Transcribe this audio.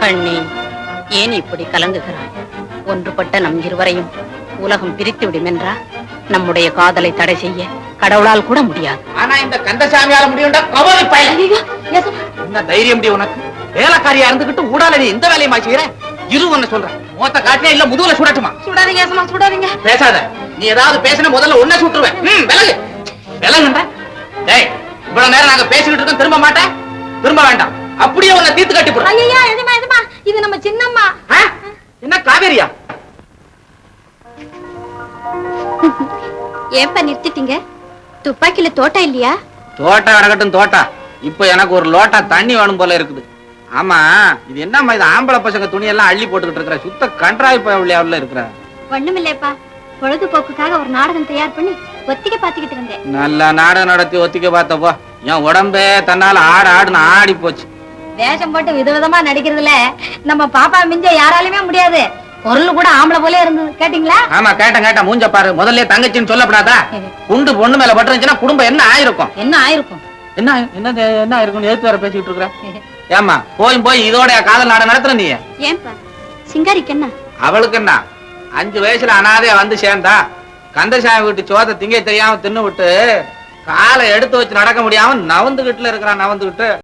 கண்ணே ஏன் இப்படி கலங்குகிறாய்? ஒன்றுபட்ட நம் இருவரையும் உலகம் பிரித்து விடும் என்றா நம்முடைய காதலை தடை செய்ய கடவுளால் கூட முடியாது. ஆனா இந்த கந்தசாமியால முடியும்டா கவலை பையன். என்ன தைரியம் உனக்கு? வேலைக்காரியா இருந்துகிட்டு ஊடால நீ இந்த வேலையுமா செய்யற இரு ஒண்ணு சொல்றேன். மோத்த காட்டினா இல்ல முதுகுல சுடட்டுமா? சுடாதீங்க ஏசமா சுடாதீங்க. பேசாத. நீ ஏதாவது பேசின முதல்ல ஒன்ன சுட்டுருவேன். விலகு. விலகுன்ற? டேய் இவ்வளவு நேரம் நாங்க பேசிக்கிட்டு இருக்கோம் திரும்ப மாட்டேன்? திரும்ப வேண்டாம். அப்படியே உன்னை தீர்த்து கட்டி போடுறேன். காவேரியா? ஏன்பா நிறுத்திட்டீங்க? துப்பாக்கில தோட்டம் இல்லையா? தோட்டா கிடக்கட்டும் தோட்டா. இப்ப எனக்கு ஒரு லோட்டா தண்ணி வேணும் போல இருக்குது. ஆமா இது என்னம்மா இது ஆம்பளை பசங்க துணி எல்லாம் அள்ளி போட்டுக்கிட்டு இருக்கிற? சுத்த கன்றாய் உள்ள இருக்கிற? ஒண்ணுமில்லையப்பா பொழுதுபோக்குக்காக ஒரு நாடகம் தயார் பண்ணி ஒத்திகை பாத்துக்கிட்டு இருந்தேன் நல்ல நாடகம் நடத்தி ஒத்திக்க பார்த்தப்போ என் உடம்பே தன்னால ஆடு ஆடுன்னு ஆடி போச்சு வேஷம் போட்டு விதவிதமா நடிக்கிறதுல நம்ம பாப்பா மிஞ்ச யாராலுமே முடியாது. பொருள் கூட ஆம்பளை போல இருந்தது. கேட்டீங்களா? ஆமா கேட்டேன் கேட்டேன். மூஞ்ச பாரு. முதல்ல தங்கச்சின்னு சொல்லப்படாதா? குண்டு பொண்ணு மேல பட்டுருந்துச்சுன்னா குடும்பம் என்ன ஆயிருக்கும்? என்ன ஆயிருக்கும்? என்ன என்ன என்ன ஆயிருக்கும் ஏத்து வேற பேசிக்கிட்டு இருக்கிற? ஏமா போய் போய் இதோட காதல் நாடகம் நடத்துற நீ? ஏன்பா? சிங்காரிக்கு என்ன? அவளுக்கு என்ன? அஞ்சு வயசுல அனாதையா வந்து சேர்ந்தா கந்தசாமி வீட்டு சோத்தை திங்க தெரியாம தின்னு விட்டு காலை எடுத்து வச்சு நடக்க முடியாம நவந்துகிட்டுல இருக்கிறான் நவந்துகிட்டு.